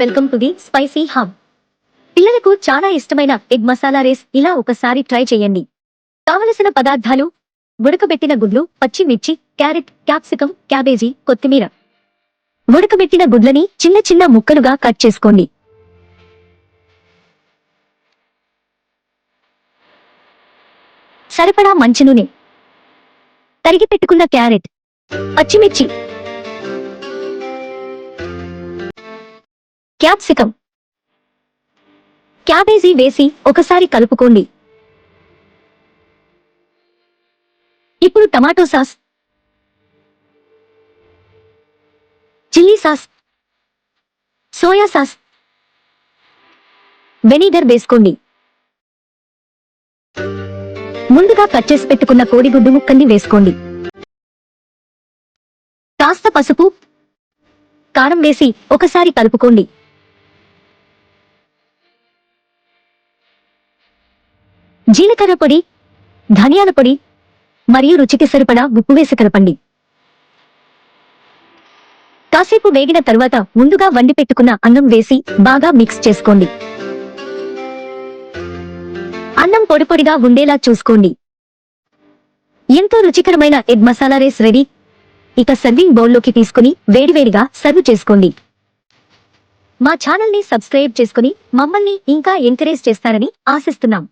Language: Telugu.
Welcome to the spicy hub పిల్లలకు చాలా ఇష్టమైన ఎగ్ మసాలా రేస్ ఇలా ఒకసారి ట్రై చేయండి. కావలసిన పదార్థాలు ఉడకబెట్టిన గుడ్లు పచ్చిమిర్చి క్యారెట్ క్యాప్సికం క్యాబేజీ కొత్తిమీర. ఉడకబెట్టిన గుడ్లని చిన్న చిన్న ముక్కలుగా కట్ చేసుకోండి. సరిపడా మంచి నూనె తరిగి పెట్టుకున్న క్యారెట్ పచ్చిమిర్చి క్యాప్సికం. క్యాబేజీ వేసి ఒకసారి కలుపుకోండి. ఇప్పుడు tomato sauce. Chilli sauce. Soya sauce. Vinegar వేసుకోండి. ముందుగా కట్ చేసి పెట్టుకున్న కోడిగుడ్డు ముక్కల్ని వేసుకోండి. కాస్త పసుపు కారం వేసి ఒకసారి కలుపుకోండి. జీలకర్ర పొడి ధనియాల పొడి మరియు రుచికి సరిపడా ఉప్పు వేసి కలపండి. కాసేపు వేగిన తరువాత ముందుగా వండి పెట్టుకున్న అన్నం వేసి బాగా మిక్స్ చేసుకోండి. అన్నం పొడిపొడిగా ఉండేలా చూసుకోండి. ఎంతో రుచికరమైన ఎగ్ మసాలా రైస్ రెడీ. ఇక సర్వింగ్ బౌల్లోకి తీసుకుని వేడివేడిగా సర్వ్ చేసుకోండి. మా ఛానల్ని సబ్స్క్రైబ్ చేసుకుని మమ్మల్ని ఇంకా ఎంకరేజ్ చేస్తారని ఆశిస్తున్నాం.